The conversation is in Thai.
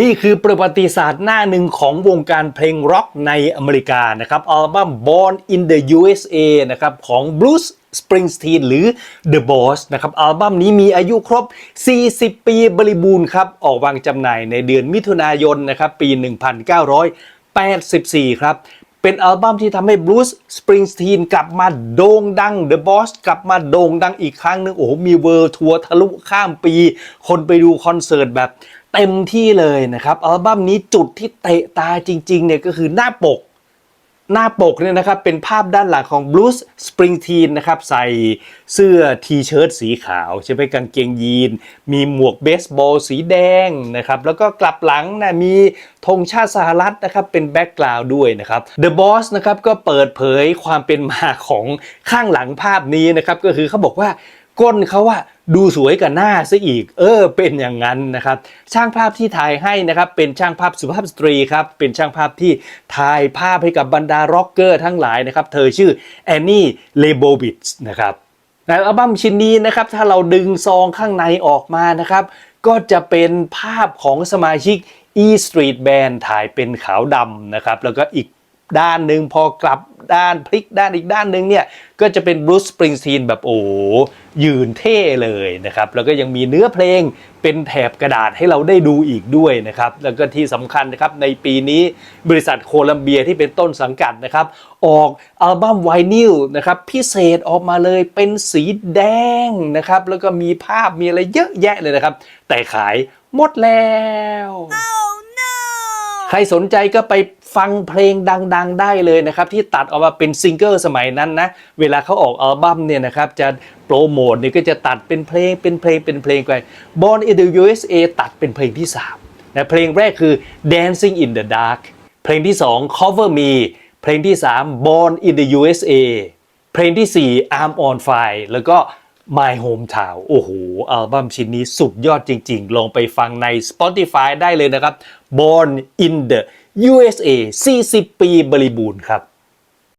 นี่คือประวัติศาสตร์หน้าหนึ่งของวงการเพลงร็อกในอเมริกานะครับอัลบั้ม Born in the USA นะครับของ Bruce Springsteen หรือ The Boss นะครับอัลบั้มนี้มีอายุครบ 40 ปีบริบูรณ์ครับ ออกวางจำหน่ายในเดือนมิถุนายนนะครับปี 1984 ครับ เป็นอัลบั้มที่ทำให้บรูซสปริงสตีนกลับมาโด่งดัง The Boss กลับมาโด่งดังอีกครั้งหนึ่งโอ้โหมีเวิร์ทัวร์ทะลุข้ามปี คนไปดูคอนเสิร์ตแบบเต็มที่เลยนะครับ อัลบั้มนี้จุดที่เตะตาจริงๆเนี่ยก็คือหน้าปก หน้าปกเนี่ยนะครับเป็นภาพด้านหลังของบรูซสปริงทีนนะครับใส่เสื้อทีเชิ้ตสีขาวใช่ไหมกางเกงยีน มีหมวกเบสบอลสีแดงนะครับแล้วก็กลับหลังนะมีธงชาติสหรัฐนะครับเป็นแบ็กกราวด์ด้วยนะครับ The Boss นะครับก็เปิดเผยความเป็นมาของข้างหลังภาพนี้นะครับก็คือเขาบอกว่าก้นเขาอะ ดูสวยกับหน้าซะอีก เออ เป็นอย่างนั้นนะครับ ช่างภาพที่ถ่ายให้นะครับ เป็นช่างภาพสุภาพสตรีครับ เป็นช่างภาพที่ถ่ายภาพให้กับบรรดาร็อกเกอร์ทั้งหลายนะครับ เธอชื่อแอนนี่ เลโบวิชนะครับในอัลบั้มชิ้นนี้นะครับ ถ้าเราดึงซองข้างในออกมานะครับ ก็จะเป็นภาพของสมาชิก E Street Band ถ่ายเป็นขาวดำนะครับ แล้วก็อีกด้านหนึ่งพอกลับ ด้านพลิกด้านอีกด้านหนึ่งเนี่ยก็จะเป็นบรูซสปริงสตีนแบบโอ้โหยืนเท่เลยนะครับแล้วก็ยังมีเนื้อเพลงเป็นแถบกระดาษให้เราได้ดูอีกด้วยนะครับแล้วก็ที่สำคัญนะครับในปีนี้บริษัทโคลัมเบียที่เป็นต้นสังกัดนะครับออกอัลบั้มไวนิลนะครับพิเศษออกมาเลยเป็นสีแดงนะครับแล้วก็มีภาพมีอะไรเยอะแยะเลยนะครับ แต่ขายหมดแล้วใครสนใจก็ไป ฟังเพลงดังๆ ได้เลยนะครับที่ตัดออกมาเป็นซิงเกิลสมัยนั้นนะเวลาเขาออกอัลบั้มเนี่ยนะครับจะโปรโมทเนี่ยก็จะตัดเป็นเพลงเป็นเพลงเป็นเพลงไป Born in the USA ตัดเป็นเพลงที่3นะเพลงแรกคือ Dancing in the Dark เพลงที่ 2 Cover Me เพลงที่ 3 Born in the USA เพลงที่ 4 Arm on Fire แล้วก็ My Hometown โอ้โห อัลบั้มชิ้นนี้สุดยอดจริงๆ ลองไปฟังใน Spotify ได้เลยนะครับ Born in the USA 40 ปีบริบูรณ์ครับ